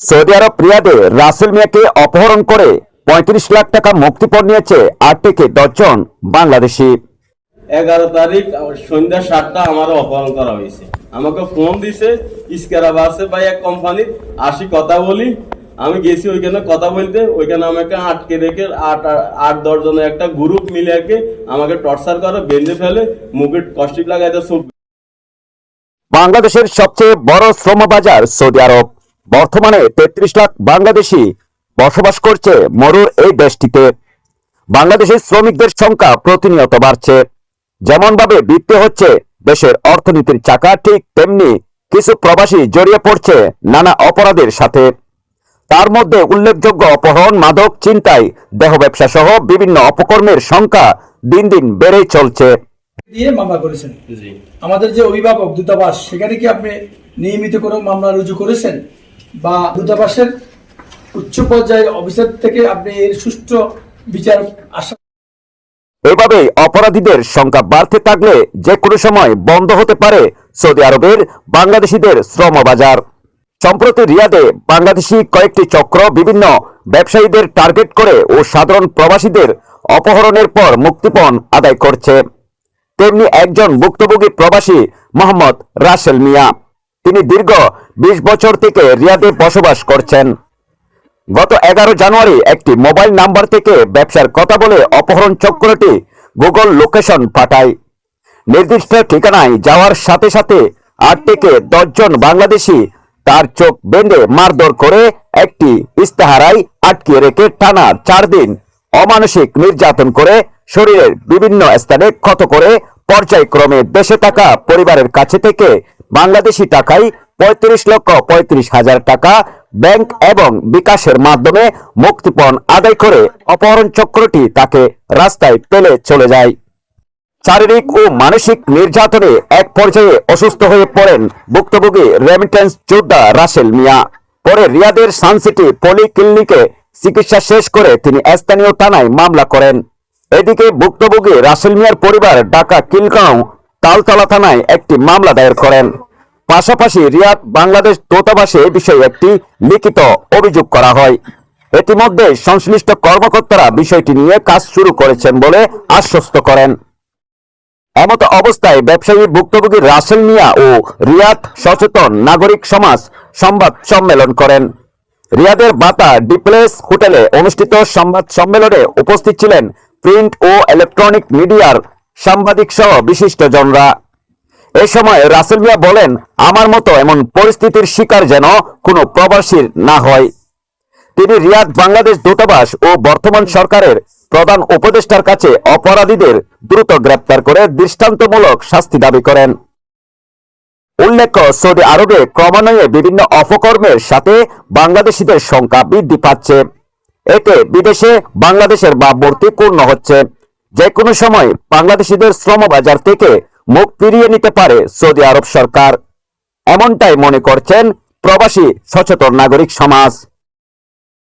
Saudi আরব রিয়াদে রাসেল মিয়াকে অপহরণ করে পঁয়ত্রিশ লাখ টাকা মুক্তিপণ নিয়েছে আট থেকে দশজন বাংলাদেশি। এগারো তারিখ সন্ধ্যা সাতটা আমার অপহরণ করা হয়েছে। আমাকে ফোন দিছে ইস্কারাব আছে ভাই এক কোম্পানির আসি কথা বলি। আমি গেছি ওইখানে কথা বলতে ওইখানে আমাকে আটকে রেখে আট আট দশ জনের একটা গ্রুপ মিলে আর কি আমাকে টর্চার করে বেঁধে ফেলে মুখে কষ্টিক লাগাইতে বাংলাদেশের সবচেয়ে বড় শ্রম বাজার সৌদি আরব। বর্তমানে তেত্রিশ লাখ বাংলাদেশি বসবাস করছে মরুর এই দেশটিতে। বাংলাদেশের শ্রমিকদের সংখ্যা প্রতিনিয়ত বাড়ছে। যেমন ভাবে বৃদ্ধি হচ্ছে দেশের অর্থনীতির চাকা ঠিক তেমনি কিছু প্রবাসী জড়িয়ে পড়ছে নানা অপরাধের সাথে। তার মধ্যে উল্লেখযোগ্য অপহরণ মাদক চিন্তায় দেহ ব্যবসা সহ বিভিন্ন অপকর্মের সংখ্যা দিন দিন বেড়েই চলছে। দিয়ে মামলা করেছেন। আমাদের যে অভিভাবক দূতাবাস সেখানে কি আপনি নিয়মিত করে মামলা রুজু করেছেন? বা দূতাবাসের উচ্চ পর্যায়ের অফিসার থেকে আপনি এর সুষ্ঠু বিচার আশা এভাবে অপরাধীদের সংখ্যা বাড়তে থাকলে যে কোনো সময় বন্ধ হতে পারে সৌদি আরবের বাংলাদেশিদের শ্রম বাজার। সম্প্রতি রিয়াদে বাংলাদেশি কয়েকটি চক্র বিভিন্ন ব্যবসায়ীদের টার্গেট করে ও সাধারণ প্রবাসীদের অপহরণের পর মুক্তিপণ আদায় করছে। তেমনি একজন ভুক্তভোগী প্রবাসী মোহাম্মদ রাসেল মিয়া। তিনি দীর্ঘ বিশ বছর থেকে রিয়াদে বসবাস করছেন। গত এগারো জানুয়ারি একটি মোবাইল নাম্বার থেকে ব্যবসার কথা বলে অপহরণ চক্রটি গুগল লোকেশন পাঠায়। নির্দিষ্ট ঠিকানায় যাওয়ার সাথে সাথে আট থেকে দশজন বাংলাদেশি তার চোখ বেঁধে মারধর করে একটি ইস্তাহারায় আটকে রেখে টানা চার দিন অমানসিক নির্যাতন করে শরীরের বিভিন্ন স্থানে ক্ষত করে পর্যায়ক্রমে দেশে থাকা পরিবারের কাছে থেকে বাংলাদেশি টাকায় পঁয়ত্রিশ লক্ষ পঁয়ত্রিশ হাজার টাকা ব্যাংক এবং বিকাশের মাধ্যমে মুক্তিপণ আদায় করে অপহরণ চক্রটি তাকে রাস্তায় ফেলে চলে যায়। শারীরিক ও মানসিক নির্যাতনে এক পর্যায়ে অসুস্থ হয়ে পড়েন ভুক্তভোগী রেমিটেন্স যোদ্ধা রাসেল মিয়া। পরে রিয়াদের সানসিটি পলিক্লিনিকে চিকিৎসা শেষ করে তিনি স্থানীয় থানায় মামলা করেন। এদিকে ভুক্তভোগী রাসেল মিয়ার পরিবার ঢাকা কিলগাঁও তালতলা থানায় একটি মামলা দায়ের করেন। পাশাপাশি রিয়াদ বাংলাদেশ দূতাবাসে এ বিষয়ে একটি লিখিত অভিযোগ করা হয়। ইতিমধ্যে সংশ্লিষ্ট কর্মকর্তারা বিষয়টি নিয়ে কাজ শুরু করেছেন বলে আশ্বস্ত করেন। এমত অবস্থায় ব্যবসায়ী ভুক্তভোগী রাসেল মিয়া ও রিয়াদ সচেতন নাগরিক সমাজ সংবাদ সম্মেলন করেন। রিয়াদের বাতা ডিপ্লেস হোটেলে অনুষ্ঠিত সংবাদ সম্মেলনে উপস্থিত ছিলেন প্রিন্ট ও ইলেকট্রনিক মিডিয়ার সাংবাদিক সহ বিশিষ্টজনরা এ সময় রাসেল মিয়া বলেন, আমার মতো এমন পরিস্থিতির শিকার যেন কোনো প্রবাসীর না হয়। তিনি রিয়াদ বাংলাদেশ দূতাবাস ও বর্তমান সরকারের প্রধান উপদেষ্টার কাছে অপরাধীদের দ্রুত গ্রেপ্তার করে দৃষ্টান্তমূলক শাস্তি দাবি করেন। উল্লেখ্য, সৌদি আরবে ক্রমান্বয়ে বিভিন্ন অপকর্মের সাথে বাংলাদেশিদের সংখ্যা বৃদ্ধি পাচ্ছে। এতে বিদেশে বাংলাদেশের ভাবমূর্তি পূর্ণ হচ্ছে। যে কোনো সময় বাংলাদেশিদের শ্রম বাজার থেকে মুখ ফিরিয়ে নিতে পারে সৌদি আরব সরকার। এমনটাই মনে করছেন প্রবাসী সচেতন নাগরিক সমাজ।